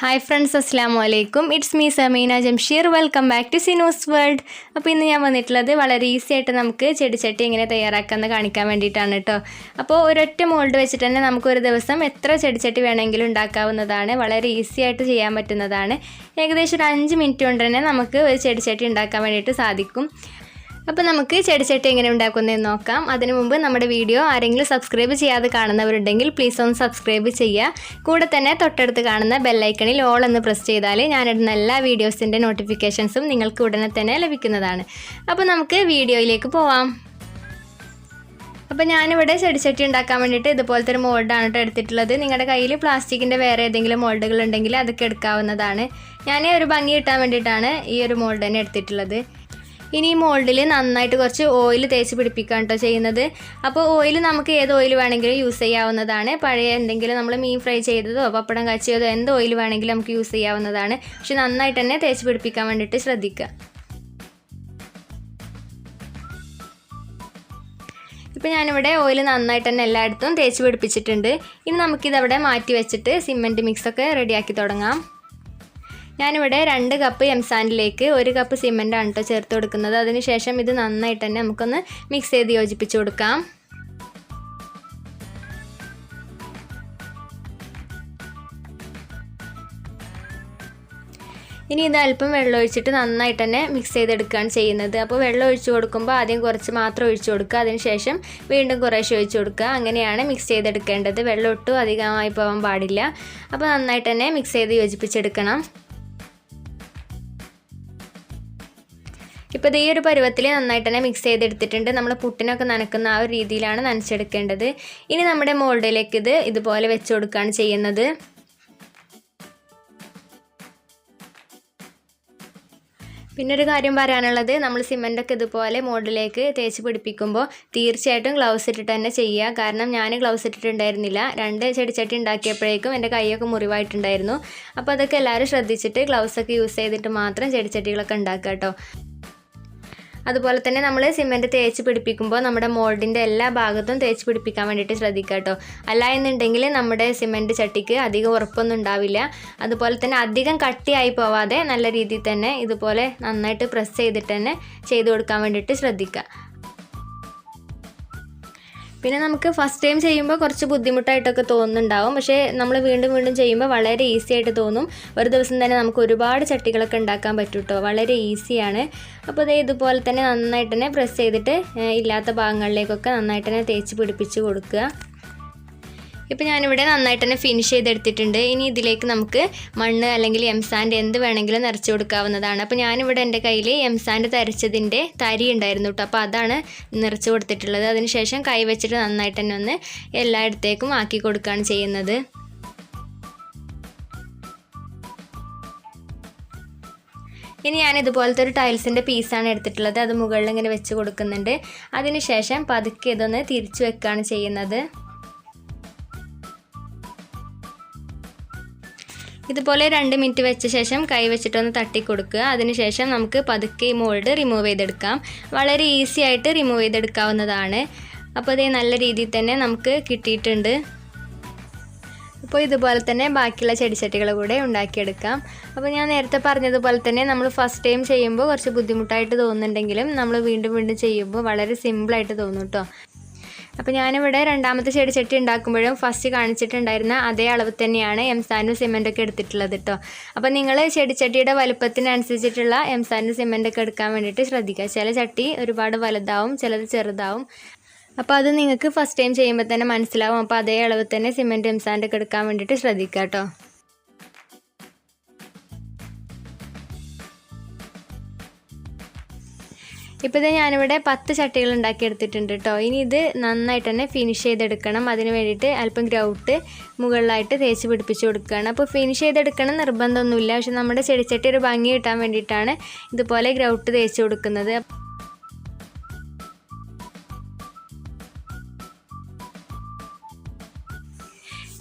Hi friends അസ്ലാം വലൈക്കും it's me Sameena Jamsheer welcome back to Sinu's world അപ്പോൾ ഇന്ന് ഞാൻ വന്നിട്ടുള്ളത് വളരെ ഈസി ആയിട്ട് നമുക്ക് ചെടിച്ചട്ടി എങ്ങനെ തയ്യാറാക്കാമെന്ന് കാണിക്കാൻ വേണ്ടിയിട്ടാണ് കേട്ടോ അപ്പോൾ ഒരൊറ്റ മോൾഡ് വെച്ചിട്ട് തന്നെ നമുക്കൊരു ദിവസം എത്ര ചെടിച്ചട്ടി വേണമെങ്കിലും ഉണ്ടാക്കാവുന്നതാണ് വളരെ ഈസി ആയിട്ട് ചെയ്യാൻ പറ്റുന്നതാണ്. ഏകദേശം ഒരു അഞ്ച് മിനിറ്റ് കൊണ്ട് തന്നെ നമുക്ക് ഒരു ചെടിച്ചട്ടി ഉണ്ടാക്കാൻ വേണ്ടിയിട്ട് സാധിക്കും. അപ്പോൾ നമുക്ക് ചെടിച്ചട്ടി എങ്ങനെ ഉണ്ടാക്കുന്നതെന്ന് നോക്കാം. അതിനു മുമ്പ് നമ്മുടെ വീഡിയോ ആരെങ്കിലും സബ്സ്ക്രൈബ് ചെയ്യാതെ കാണുന്നവരുണ്ടെങ്കിൽ പ്ലീസ് ഒന്ന് സബ്സ്ക്രൈബ് ചെയ്യുക കൂടെ തന്നെ തൊട്ടടുത്ത് കാണുന്ന ബെല്ലൈക്കണിൽ ഓൾ എന്ന് പ്രസ് ചെയ്താൽ ഞാനിടുന്ന എല്ലാ വീഡിയോസിന്റെ നോട്ടിഫിക്കേഷൻസും നിങ്ങൾക്ക് ഉടനെ തന്നെ ലഭിക്കുന്നതാണ്. അപ്പോൾ നമുക്ക് വീഡിയോയിലേക്ക് പോവാം. അപ്പോൾ ഞാനിവിടെ ചെടിച്ചട്ടി ഉണ്ടാക്കാൻ വേണ്ടിയിട്ട് ഇതുപോലത്തെ ഒരു മോൾഡാണ് കേട്ടോ എടുത്തിട്ടുള്ളത്. നിങ്ങളുടെ കയ്യിൽ പ്ലാസ്റ്റിക്കിന്റെ വേറെ ഏതെങ്കിലും മോൾഡുകൾ ഉണ്ടെങ്കിൽ അതൊക്കെ എടുക്കാവുന്നതാണ്. ഞാൻ ഒരു ഭംഗി കിട്ടാൻ വേണ്ടിയിട്ടാണ് ഈ ഒരു മോൾഡ് തന്നെ എടുത്തിട്ടുള്ളത്. ഇനി മോൾഡിൽ നന്നായിട്ട് കുറച്ച് ഓയിൽ തേച്ച് പിടിപ്പിക്കുകയാണ് കേട്ടോ ചെയ്യുന്നത്. അപ്പോൾ ഓയിൽ നമുക്ക് ഏത് ഓയിൽ വേണമെങ്കിലും യൂസ് ചെയ്യാവുന്നതാണ്. പഴയ എന്തെങ്കിലും നമ്മൾ മീൻ ഫ്രൈ ചെയ്തതോ പപ്പടം കാച്ചിയതോ എന്ത് ഓയിൽ വേണമെങ്കിലും നമുക്ക് യൂസ് ചെയ്യാവുന്നതാണ്. പക്ഷെ നന്നായിട്ട് തന്നെ തേച്ച് പിടിപ്പിക്കാൻ വേണ്ടിയിട്ട് ശ്രദ്ധിക്കുക ഇപ്പോൾ ഞാനിവിടെ ഓയിൽ നന്നായിട്ട് തന്നെ എല്ലായിടത്തും തേച്ച് പിടിപ്പിച്ചിട്ടുണ്ട്. ഇനി നമുക്കിതവിടെ മാറ്റി വെച്ചിട്ട് സിമെന്റ് മിക്സൊക്കെ റെഡിയാക്കി തുടങ്ങാം. ഞാനിവിടെ രണ്ട് കപ്പ് എംസാൻഡിലേക്ക് ഒരു കപ്പ് സിമെന്റാണ് കേട്ടോ ചേർത്ത് കൊടുക്കുന്നത്. അതിനുശേഷം ഇത് നന്നായിട്ട് തന്നെ നമുക്കൊന്ന് മിക്സ് ചെയ്ത് യോജിപ്പിച്ച് കൊടുക്കാം. ഇനി ഇത് അല്പം വെള്ളം ഒഴിച്ചിട്ട് നന്നായിട്ട് തന്നെ മിക്സ് ചെയ്തെടുക്കുകയാണ് ചെയ്യുന്നത്. അപ്പോൾ വെള്ളം ഒഴിച്ച് കൊടുക്കുമ്പോൾ ആദ്യം കുറച്ച് മാത്രം ഒഴിച്ച് കൊടുക്കുക. അതിനുശേഷം വീണ്ടും കുറേശ്ശെ ഒഴിച്ച് കൊടുക്കുക. അങ്ങനെയാണ് മിക്സ് ചെയ്തെടുക്കേണ്ടത്. വെള്ളം ഒട്ടും അധികമായി പോകാൻ പാടില്ല. അപ്പോൾ നന്നായിട്ട് തന്നെ മിക്സ് ചെയ്ത് യോജിപ്പിച്ചെടുക്കണം. ഇപ്പോൾ ഈ ഒരു പരുവത്തിൽ നന്നായിട്ട് തന്നെ മിക്സ് ചെയ്തെടുത്തിട്ടുണ്ട്. നമ്മൾ പുട്ടിനൊക്കെ നനക്കുന്ന ആ ഒരു രീതിയിലാണ് നനച്ചെടുക്കേണ്ടത്. ഇനി നമ്മുടെ മോൾഡിലേക്ക് ഇത് ഇതുപോലെ വെച്ച് കൊടുക്കുകയാണ് ചെയ്യുന്നത്. പിന്നെ ഒരു കാര്യം പറയാനുള്ളത് നമ്മൾ സിമെന്റൊക്കെ ഇതുപോലെ മോൾഡിലേക്ക് തേച്ച് പിടിപ്പിക്കുമ്പോൾ തീർച്ചയായിട്ടും ഗ്ലൗസ് ഇട്ടിട്ട് തന്നെ ചെയ്യുക. കാരണം ഞാൻ ഗ്ലൗസ് ഇട്ടിട്ടുണ്ടായിരുന്നില്ല. രണ്ട് ചെടിച്ചട്ടി ഉണ്ടാക്കിയപ്പോഴേക്കും എന്റെ കൈയൊക്കെ മുറിവായിട്ടുണ്ടായിരുന്നു. അപ്പോൾ അതൊക്കെ എല്ലാവരും ശ്രദ്ധിച്ചിട്ട് ഗ്ലൗസൊക്കെ യൂസ് ചെയ്തിട്ട് മാത്രം ചെടിച്ചട്ടികളൊക്കെ ഉണ്ടാക്കുക കേട്ടോ. അതുപോലെ തന്നെ നമ്മൾ സിമെന്റ് തേച്ച് പിടിപ്പിക്കുമ്പോൾ നമ്മുടെ മോൾഡിന്റെ എല്ലാ ഭാഗത്തും തേച്ച് പിടിപ്പിക്കാൻ വേണ്ടിയിട്ട് ശ്രദ്ധിക്കുക കേട്ടോ. അല്ല എന്നുണ്ടെങ്കിൽ നമ്മുടെ സിമെന്റ് ചട്ടിക്ക് അധികം ഉറപ്പൊന്നും ഉണ്ടാവില്ല. അതുപോലെ തന്നെ അധികം കട്ടിയായി പോവാതെ നല്ല രീതിയിൽ തന്നെ ഇതുപോലെ നന്നായിട്ട് പ്രസ് ചെയ്തിട്ട് തന്നെ ചെയ്ത് കൊടുക്കാൻ വേണ്ടിയിട്ട് ശ്രദ്ധിക്കുക. പിന്നെ നമുക്ക് ഫസ്റ്റ് ടൈം ചെയ്യുമ്പോൾ കുറച്ച് ബുദ്ധിമുട്ടായിട്ടൊക്കെ തോന്നുന്നുണ്ടാവും. പക്ഷേ നമ്മൾ വീണ്ടും വീണ്ടും ചെയ്യുമ്പോൾ വളരെ ഈസി ആയിട്ട് തോന്നും. ഒരു ദിവസം തന്നെ നമുക്ക് ഒരുപാട് ചട്ടികളൊക്കെ ഉണ്ടാക്കാൻ പറ്റും കേട്ടോ വളരെ ഈസിയാണ് അപ്പോൾ ഇത് ഇതുപോലെ തന്നെ നന്നായിട്ട് തന്നെ പ്രസ് ചെയ്തിട്ട് ഇല്ലാത്ത ഭാഗങ്ങളിലേക്കൊക്കെ നന്നായിട്ട് തന്നെ തേച്ച് പിടിപ്പിച്ച് കൊടുക്കുക. ഇപ്പോൾ ഞാനിവിടെ നന്നായിട്ട് തന്നെ ഫിനിഷ് ചെയ്തെടുത്തിട്ടുണ്ട്. ഇനി ഇതിലേക്ക് നമുക്ക് മണ്ണ് അല്ലെങ്കിൽ എം സാൻഡ് എന്ത് വേണമെങ്കിലും നിറച്ച് കൊടുക്കാവുന്നതാണ്. അപ്പോൾ ഞാനിവിടെ എന്റെ കയ്യിൽ എംസാൻഡ് തരച്ചതിന്റെ തരി ഉണ്ടായിരുന്നു കേട്ടോ അപ്പോൾ അതാണ് നിറച്ച് കൊടുത്തിട്ടുള്ളത്. അതിനുശേഷം കൈ വെച്ചിട്ട് നന്നായിട്ട് തന്നെ ഒന്ന് എല്ലായിടത്തേക്കും ആക്കി കൊടുക്കുകയാണ് ചെയ്യുന്നത്. ഇനി ഞാൻ ഇതുപോലത്തെ ഒരു ടൈൽസിന്റെ പീസാണ് എടുത്തിട്ടുള്ളത്. അത് മുകളിൽ ഇങ്ങനെ വെച്ച് കൊടുക്കുന്നുണ്ട്. അതിനുശേഷം പതുക്കെ ഇതൊന്ന് തിരിച്ചു വെക്കുകയാണ് ചെയ്യുന്നത്. ഇതുപോലെ രണ്ട് മിനിറ്റ് വെച്ച ശേഷം കൈ വെച്ചിട്ടൊന്ന് തട്ടി കൊടുക്കുക. അതിനുശേഷം നമുക്ക് പതുക്കെ ഈ മോൾഡ് റിമൂവ് ചെയ്തെടുക്കാം. വളരെ ഈസി ആയിട്ട് റിമൂവ് ചെയ്തെടുക്കാവുന്നതാണ്. അപ്പോൾ ഇതേ നല്ല രീതിയിൽ തന്നെ നമുക്ക് കിട്ടിയിട്ടുണ്ട്. അപ്പോൾ ഇതുപോലെ തന്നെ ബാക്കിയുള്ള ചെടിച്ചട്ടികൾ കൂടെ ഉണ്ടാക്കിയെടുക്കാം. അപ്പോൾ ഞാൻ നേരത്തെ പറഞ്ഞതുപോലെ തന്നെ നമ്മൾ ഫസ്റ്റ് ടൈം ചെയ്യുമ്പോൾ കുറച്ച് ബുദ്ധിമുട്ടായിട്ട് തോന്നുന്നുണ്ടെങ്കിലും നമ്മൾ വീണ്ടും വീണ്ടും ചെയ്യുമ്പോൾ വളരെ സിമ്പിളായിട്ട് തോന്നും കേട്ടോ. അപ്പോൾ ഞാനിവിടെ രണ്ടാമത്തെ ചെടി ചട്ടി ഉണ്ടാക്കുമ്പോഴും ഫസ്റ്റ് കാണിച്ചിട്ടുണ്ടായിരുന്ന അതേ അളവ് തന്നെയാണ് എംസാനും സിമെന്റൊക്കെ എടുത്തിട്ടുള്ളത് കേട്ടോ അപ്പോൾ നിങ്ങൾ ചെടിച്ചട്ടിയുടെ വലുപ്പത്തിനനുസരിച്ചിട്ടുള്ള എംസാനും സിമെന്റൊക്കെ എടുക്കാൻ വേണ്ടിയിട്ട് ശ്രദ്ധിക്കുക. ചില ചട്ടി ഒരുപാട് വലുതാവും ചിലത് ചെറുതാവും. അപ്പോൾ അത് നിങ്ങൾക്ക് ഫസ്റ്റ് ടൈം ചെയ്യുമ്പോൾ തന്നെ മനസ്സിലാവും. അപ്പോൾ അതേ അളവ് തന്നെ സിമെന്റ് എംസാന്റൊക്കെ എടുക്കാൻ വേണ്ടിയിട്ട് ശ്രദ്ധിക്കുക കേട്ടോ ഇപ്പോൾ ഇത് ഞാനിവിടെ പത്ത് ചട്ടികൾ ഉണ്ടാക്കി എടുത്തിട്ടുണ്ട് കേട്ടോ ഇനി ഇത് നന്നായിട്ട് തന്നെ ഫിനിഷ് ചെയ്തെടുക്കണം. അതിന് വേണ്ടിയിട്ട് അല്പം ഗ്രൗട്ട് മുകളിലായിട്ട് തേച്ച് പിടിപ്പിച്ച് കൊടുക്കുകയാണ്. അപ്പോൾ ഫിനിഷ് ചെയ്തെടുക്കണം നിർബന്ധമൊന്നുമില്ല. പക്ഷെ നമ്മുടെ ചെടിച്ചട്ടി ഒരു ഭംഗി കിട്ടാൻ വേണ്ടിയിട്ടാണ് ഇതുപോലെ ഗ്രൗട്ട് തേച്ച് കൊടുക്കുന്നത്.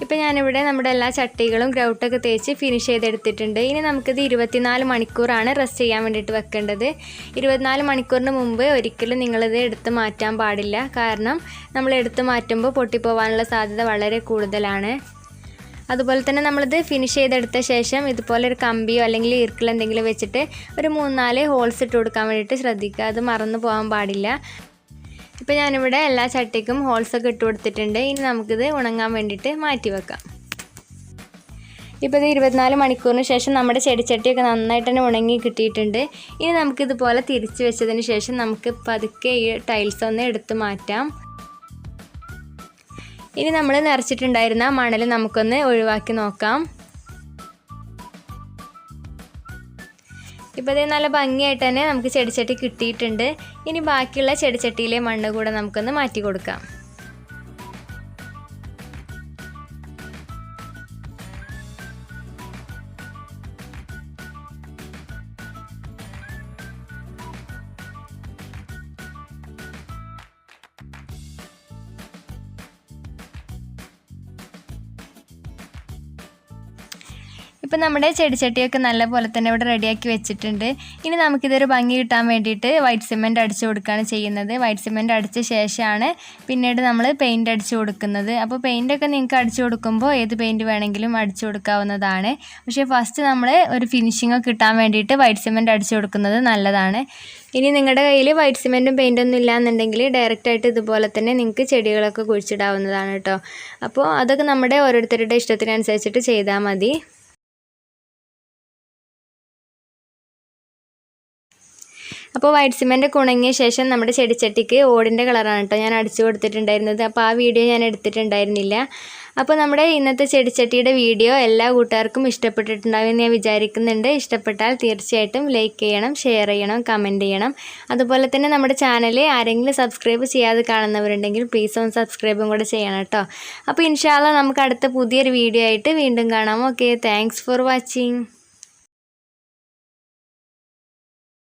ഇപ്പോൾ ഞാനിവിടെ നമ്മുടെ എല്ലാ ചട്ടികളും ഗ്രൗട്ടൊക്കെ തേച്ച് ഫിനിഷ് ചെയ്തെടുത്തിട്ടുണ്ട്. ഇനി നമുക്കിത് ഇരുപത്തിനാല് മണിക്കൂറാണ് റെസ്റ്റ് ചെയ്യാൻ വേണ്ടിയിട്ട് വെക്കേണ്ടത്. ഇരുപത്തിനാല് മണിക്കൂറിന് മുമ്പ് ഒരിക്കലും നിങ്ങളിത് എടുത്ത് മാറ്റാൻ പാടില്ല. കാരണം നമ്മൾ എടുത്ത് മാറ്റുമ്പോൾ പൊട്ടിപ്പോവാനുള്ള സാധ്യത വളരെ കൂടുതലാണ്. അതുപോലെ തന്നെ നമ്മളിത് ഫിനിഷ് ചെയ്തെടുത്ത ശേഷം ഇതുപോലെ ഒരു കമ്പിയോ അല്ലെങ്കിൽ ഈർക്കിളോ എന്തെങ്കിലും വെച്ചിട്ട് ഒരു മൂന്നാൽ ഹോൾസ് ഇട്ട് കൊടുക്കാൻ വേണ്ടിയിട്ട് ശ്രദ്ധിക്കുക. അത് മറന്നു പോകാൻ പാടില്ല. ഇപ്പോൾ ഞാനിവിടെ എല്ലാ ചട്ടിക്കും ഹോൾസൊക്കെ ഇട്ട് കൊടുത്തിട്ടുണ്ട്. ഇനി നമുക്കിത് ഉണങ്ങാൻ വേണ്ടിയിട്ട് മാറ്റി വെക്കാം. ഇപ്പോൾ ഇത് ഇരുപത്തിനാല് മണിക്കൂറിന് ശേഷം നമ്മുടെ ചെടിച്ചട്ടിയൊക്കെ നന്നായിട്ട് തന്നെ ഉണങ്ങി കിട്ടിയിട്ടുണ്ട്. ഇനി നമുക്കിതുപോലെ തിരിച്ച് വെച്ചതിന് ശേഷം നമുക്ക് പതുക്കെ ഈ ടൈൽസ് ഒന്ന് എടുത്ത് മാറ്റാം. ഇനി നമ്മൾ നിറച്ചിട്ടുണ്ടായിരുന്ന മണൽ നമുക്കൊന്ന് ഒഴിവാക്കി നോക്കാം. ഇപ്പോൾ ഇത് നല്ല ഭംഗിയായിട്ട് തന്നെ നമുക്ക് ചെടിച്ചട്ടി കിട്ടിയിട്ടുണ്ട്. ഇനി ബാക്കിയുള്ള ചെടിച്ചട്ടിയിലെ മണ്ണ് കൂടെ നമുക്കൊന്ന് മാറ്റി കൊടുക്കാം. ഇപ്പം നമ്മുടെ ചെടിച്ചട്ടിയൊക്കെ നല്ല പോലെ തന്നെ ഇവിടെ റെഡിയാക്കി വെച്ചിട്ടുണ്ട്. ഇനി നമുക്കിതൊരു ഭംഗി കിട്ടാൻ വേണ്ടിയിട്ട് വൈറ്റ് സിമെന്റ് അടിച്ചു കൊടുക്കുകയാണ് ചെയ്യുന്നത്. വൈറ്റ് സിമെന്റ് അടിച്ച ശേഷമാണ് പിന്നീട് നമ്മൾ പെയിന്റ് അടിച്ചു കൊടുക്കുന്നത്. അപ്പോൾ പെയിന്റൊക്കെ നിങ്ങൾക്ക് അടിച്ചു കൊടുക്കുമ്പോൾ ഏത് പെയിന്റ് വേണമെങ്കിലും അടിച്ചു കൊടുക്കാവുന്നതാണ്. പക്ഷേ ഫസ്റ്റ് നമ്മൾ ഒരു ഫിനിഷിംഗ് കിട്ടാൻ വേണ്ടിയിട്ട് വൈറ്റ് സിമെന്റ് അടിച്ചു കൊടുക്കുന്നത് നല്ലതാണ്. ഇനി നിങ്ങളുടെ കയ്യിൽ വൈറ്റ് സിമെന്റും പെയിന്റൊന്നും ഡയറക്റ്റ് ഡയറക്റ്റായിട്ട് ഇതുപോലെ തന്നെ നിങ്ങൾക്ക് ചെടികളൊക്കെ കുഴിച്ചിടാവുന്നതാണ് കേട്ടോ. അപ്പോൾ അതൊക്കെ നമ്മുടെ ഓരോരുത്തരുടെ ഇഷ്ടത്തിനനുസരിച്ചിട്ട് ചെയ്താൽ മതി. അപ്പോൾ വൈറ്റ് സിമെന്റ് ഒക്കെ ഉണങ്ങിയ ശേഷം നമ്മുടെ ചെടിച്ചട്ടിക്ക് ഓടിന്റെ കളറാണ് കേട്ടോ. ഞാൻ അടിച്ചു കൊടുത്തിട്ടുണ്ടായിരുന്നത്. അപ്പോൾ ആ വീഡിയോ ഞാൻ എടുത്തിട്ടുണ്ടായിരുന്നില്ല. അപ്പോൾ നമ്മുടെ ഇന്നത്തെ ചെടിച്ചട്ടിയുടെ വീഡിയോ എല്ലാ കൂട്ടുകാർക്കും ഇഷ്ടപ്പെട്ടിട്ടുണ്ടാവും എന്ന് ഞാൻ വിചാരിക്കുന്നുണ്ട്. ഇഷ്ടപ്പെട്ടാൽ തീർച്ചയായിട്ടും ലൈക്ക് ചെയ്യണം ഷെയർ ചെയ്യണം കമന്റ് ചെയ്യണം. അതുപോലെ തന്നെ നമ്മുടെ ചാനൽ ആരെങ്കിലും സബ്സ്ക്രൈബ് ചെയ്യാതെ കാണുന്നവരുണ്ടെങ്കിൽ പ്ലീസ് ഒന്ന് സബ്സ്ക്രൈബും കൂടെ ചെയ്യണം കേട്ടോ. അപ്പോൾ ഇൻഷാല്ല നമുക്ക് അടുത്ത പുതിയൊരു വീഡിയോ ആയിട്ട് വീണ്ടും കാണാം. Okay thanks for watching